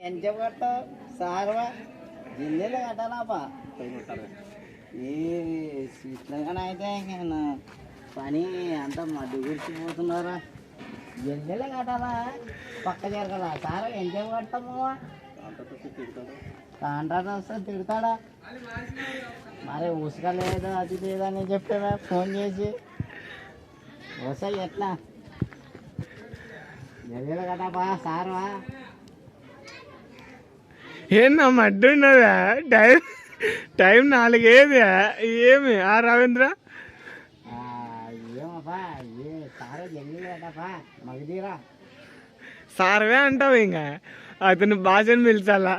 ఎంత పడతావు సార్వా జిల్లేలు కట్టాలాపా ఏ ఇట్లాగానే అయితే ఇంక పని అంతా మడ్డు గురిచిపోతున్నారా జిల్లేలు కట్టాలా? పక్క జరగలా? సార్ ఎంత కడతాము? కాంట్రాక్ట్ వస్తే తిడతాడా? మరి ఉసుక లేదు అది లేదని చెప్పేవా? ఫోన్ చేసి. వస్తాయి ఎట్లా? జల్లీలు కట్టాపా సార్వా? ఏందా మడ్డు ఉన్నదా? టైం టైం నాలుగేది ఏమి? ఆ రవీంద్ర? సార్వే అంటావు ఇంకా. అతని భాషను పిలిచాలా?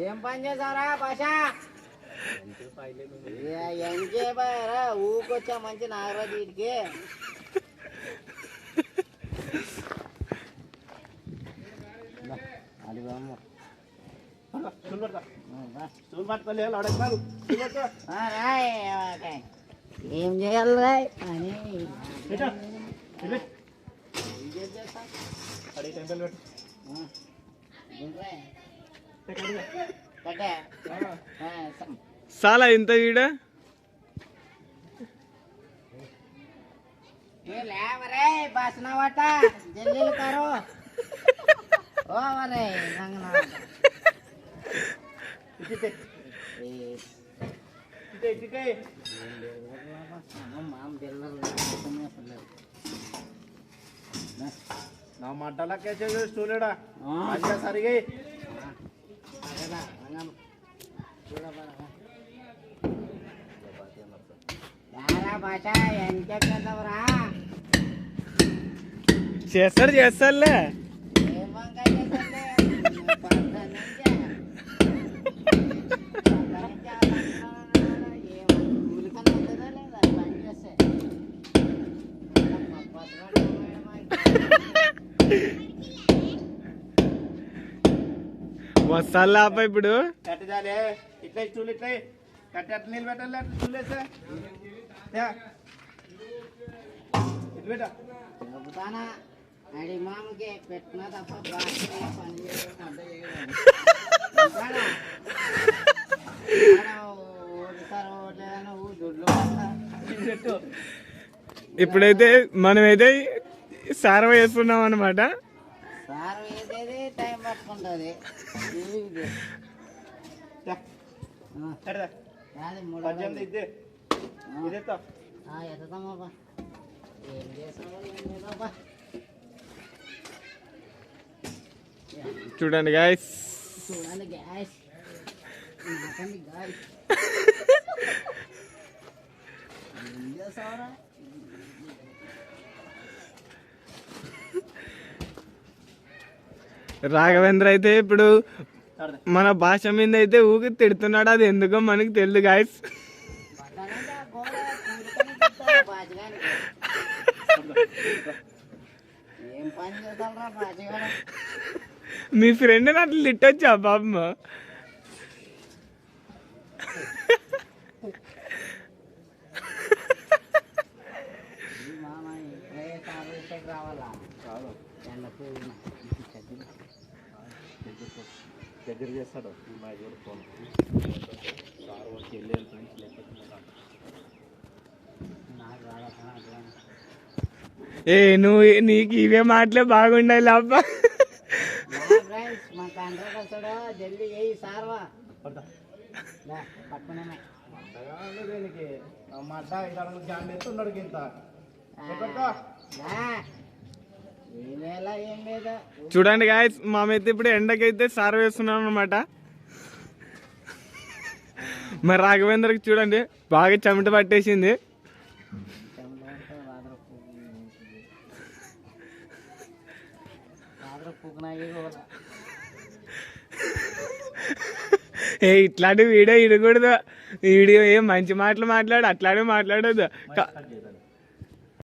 ఏ పని చేసావురా భాష? ఏం ఊకొచ్చా మంచి నాగరాజు వీటికి అది బామ్మ రాయ్, ఏం చేయాలి? రాయ్ అని చాలా ఇంత ఈడ ఏ లేవరే బస్న వట జల్దీలు కరు ఓ మరే రంగన మామ పిల్లలు నా ఆ. మంచిగా సరిగా. చూడబా, రారా భాష ఎంత చేద్దావురా చేస్తాడు చేస్తాడులే ఏం వంకాయ చేద్దాంలే? పంట నుంచే. పంట నుంచే అలా ఏం కూలికన్నా ఉంటుందా లేదా? పని చేస్తే. పసుగాడు వస్తాలా అబ్బాయి ఇప్పుడు. కట్టదాలే ఇట్లా స్టూల్ ఇట్లా కట్టి అట్లా నిలబెట్టాలి అట్లా స్టూల్ వేస్తే యా. ఇటు పెట్ట. చెబుతానా అడి మామకి పెట్టిన తప్ప పని చేయడం చేయడం. ఓడిస్తారో దుడ్లు. పెట్టు. ఇప్పుడైతే మనమైతే సారవ వేస్తున్నాం అనమాట సార్ వేసేది టైం పట్టుకుంటుంది. పద్దెనిమిది ఇద్దే ఇదేస్తా ఏం చేసావు ఏం లేదబ్బా. చూడండి గాయస్ చూడండి గ్యాస్ రాఘవేంద్ర అయితే ఇప్పుడు మన భాష మీద అయితే ఊకి తిడుతున్నాడు అది ఎందుకో మనకి తెలియదు గాయస్ మీ ఫ్రెండ్ అట్లా తిట్టొచ్చా పాపం దగ్గర చేస్తాడు మా కూడా ఫోన్ సార్ వచ్చి వెళ్ళి ఫ్రెండ్స్ లేకపోతే నాకు రాదా అట్లా ఏ నువ్వు నీకు ఇవే మాటలే బాగుండాలి అబ్బా ఫ్రెండ్స్ మా కాంట్రాక్ట్ వస్తాడు జల్దీ చేయి సార్వా లే, పట్టుకున్నామే దీనికి మా అడ్డ ఐదు జాన్ ఎత్తున్నాడు ఇంత లే, ఏం వేళ ఏం లేదు చూడండి గాయస్ మామైతే ఇప్పుడు ఎండకైతే సార్ వేస్తున్నాం అనమాట మరి రాఘవేంద్రకి చూడండి బాగా చెమట పట్టేసింది. ఏ ఇట్లాంటి వీడియో ఇడకూడదు. వీడియో ఏం మంచి మాటలు మాట్లాడు అట్లానే మాట్లాడదు